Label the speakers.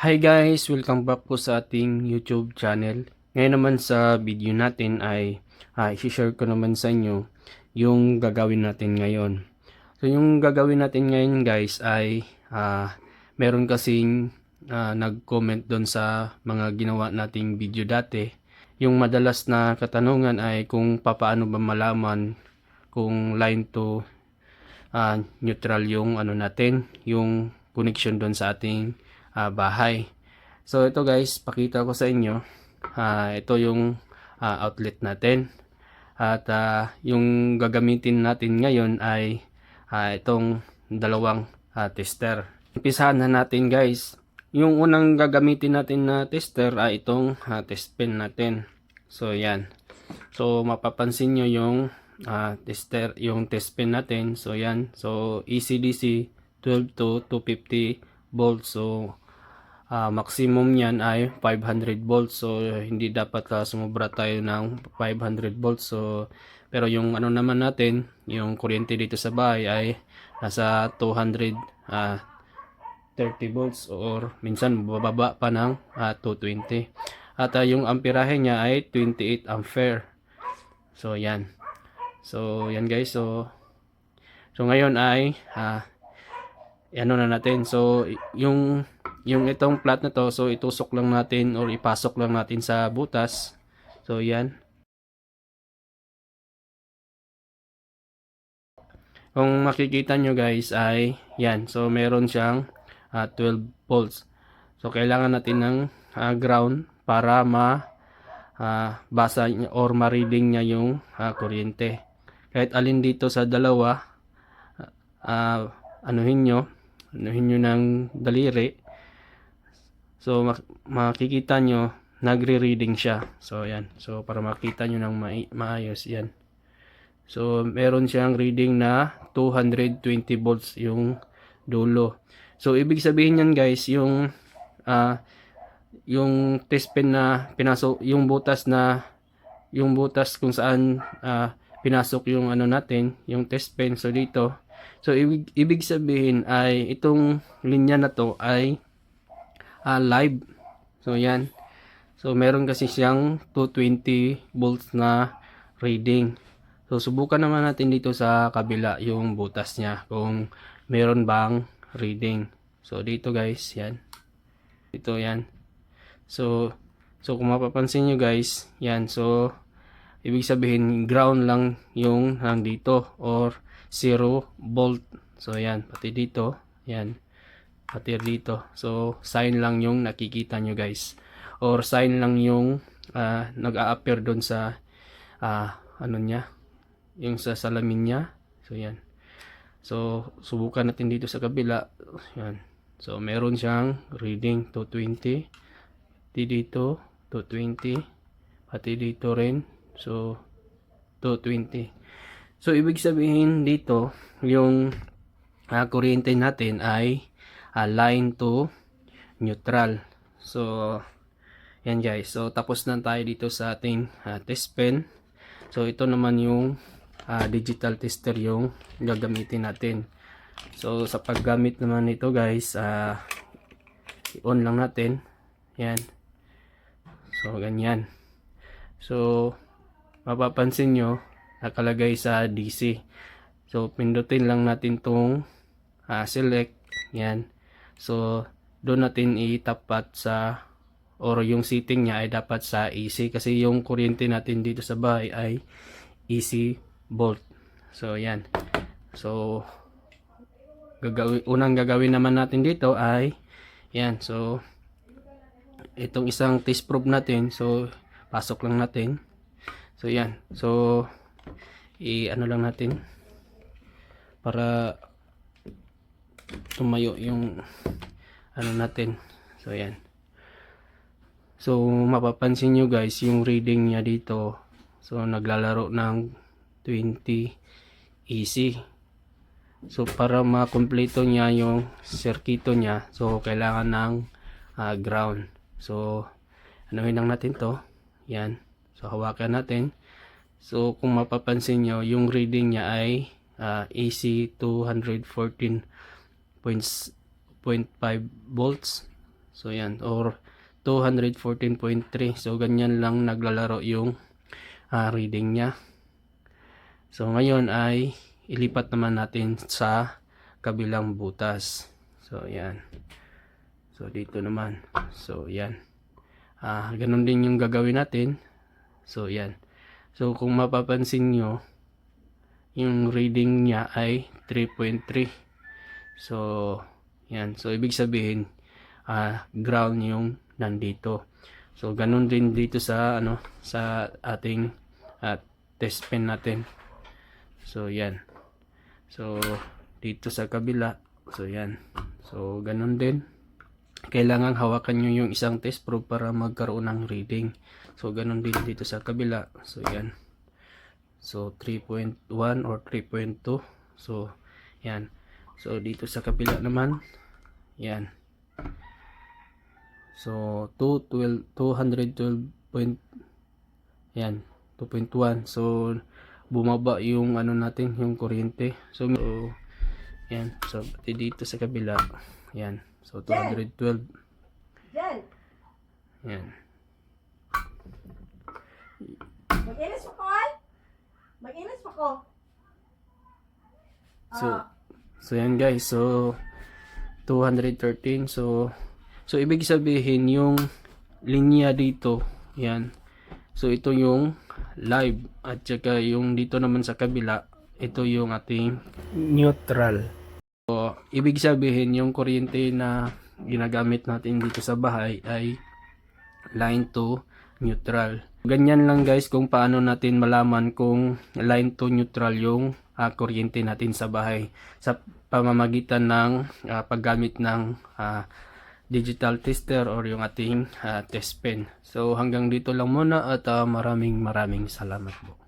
Speaker 1: Hi guys! Welcome back po sa ating YouTube channel. Ngayon naman sa video natin ay uh, share ko naman sa inyo yung gagawin natin ngayon. So yung gagawin natin ngayon guys ay ah, meron kasing ah, nag-comment doon sa mga ginawa nating video dati. Yung madalas na katanungan ay kung papaano ba malaman kung line to ah, neutral yung ano natin, yung connection doon sa ating ah, bahay. So ito guys, pakita ko sa inyo. Ah, ito yung ah, outlet natin. At ah, yung gagamitin natin ngayon ay ah, itong dalawang ah, tester. Umpisahan na natin guys. Yung unang gagamitin natin na tester ay itong ah, test pen natin. So yan. So mapapansin nyo yung ah, tester, yung test pen natin. So yan. So ECDC 12 to 250 volts. So ah, maximum niyan ay 500 volts. So hindi dapat ah, sumobra tayo ng 500 volts. So pero yung ano naman natin, yung kuryente dito sa bahay ay nasa 200 ah, 30 volts or minsan bababa pa ng ah, 220. At ah, yung amperahe niya ay 28 ampere. So yan. So yan guys. So so ngayon ay ah, ano na natin. So yung yung itong plat na to, so itusok lang natin or ipasok lang natin sa butas. So yan. Kung makikita nyo guys ay yan. So meron siyang ah, 12 volts. So kailangan natin ng ah, ground para ma ah, basa or ma-reading niya yung ah, kuryente. Kahit alin dito sa dalawa ah, anuhin nyo, anuhin nyo ng daliri. So mak- makikita nyo nagre-reading siya. So yan. So para makita nyo ng mai- maayos yan. So meron siyang reading na 220 volts yung dulo. So ibig sabihin yan guys, yung ah yung test pen na pinasok, yung butas na yung butas kung saan ah, pinasok yung ano natin, yung test pen. So dito, so ibig, ibig sabihin ay itong linya na to ay ah, live. So yan. So meron kasi siyang 220 volts na reading. So subukan naman natin dito sa kabila yung butas niya kung meron bang reading. So dito guys, yan. Dito yan. So so kung mapapansin nyo guys, yan. So ibig sabihin ground lang yung nandito or 0 volt. So yan, pati dito, yan. Pati dito. So sign lang yung nakikita nyo guys. Or sign lang yung ah, nag-a-appear doon sa ah, ano niya, yung sa salamin niya. So yan. So subukan natin dito sa kabila. Yan. So meron siyang reading 220. Pati dito 220. Pati dito rin. So 220. So ibig sabihin dito yung ah, kuryente natin ay ah, line to neutral. So yan guys. So tapos na tayo dito sa ating ah, test pen. So ito naman yung ah, digital tester yung gagamitin natin. So sa paggamit naman nito guys, ah, i-on lang natin. Yan. So ganyan. So mapapansin nyo nakalagay sa DC. So pindutin lang natin tong ah, select. Yan. So doon natin itapat sa or yung setting niya ay dapat sa AC kasi yung kuryente natin dito sa bahay ay AC volt. So yan. So gagawin unang gagawin naman natin dito ay yan. So itong isang test probe natin. So pasok lang natin. So yan. So i ano lang natin para tumayo yung ano natin. So yan. So, mapapansin nyo guys, yung reading niya dito. So, naglalaro ng 20 easy. So, para makumpleto niya yung circuito niya, so, kailangan ng ah, ground. So, anuhin lang natin to. Yan. So, hawakan natin. So, kung mapapansin nyo, yung reading niya ay ah, AC 214.5 volts. So yan or 214.3. So ganyan lang naglalaro yung ah, reading niya. So ngayon ay ilipat naman natin sa kabilang butas. So yan. So dito naman. So yan. Ah, ganun din yung gagawin natin. So yan. So kung mapapansin nyo, yung reading niya ay 3.3. So yan. So ibig sabihin ah, ground yung nandito. So ganun din dito sa ano sa ating ah, test pen natin. So yan. So dito sa kabila. So yan. So ganun din. Kailangan hawakan nyo yung isang test probe para magkaroon ng reading. So ganun din dito sa kabila. So yan. So 3.1 or 3.2. So yan. So dito sa kabila naman. Yan. So 212 212 point yan 2.1 so bumaba yung ano natin yung kuryente so, so yan so pati dito sa kabila yan so 212
Speaker 2: Jen,
Speaker 1: yan
Speaker 2: mag-inis pa ko? Mag-inis pa ko.
Speaker 1: So,
Speaker 2: Ah,
Speaker 1: so yan guys. So, 213. So, so ibig sabihin yung linya dito, yan. So, ito yung live. At saka yung dito naman sa kabila, ito yung ating neutral. So, ibig sabihin yung kuryente na ginagamit natin dito sa bahay ay line to neutral. Ganyan lang guys kung paano natin malaman kung line to neutral yung ah, kuryente natin sa bahay sa pamamagitan ng ah, paggamit ng ah, digital tester or yung ating ah, test pen. So hanggang dito lang muna at ah, maraming maraming salamat po.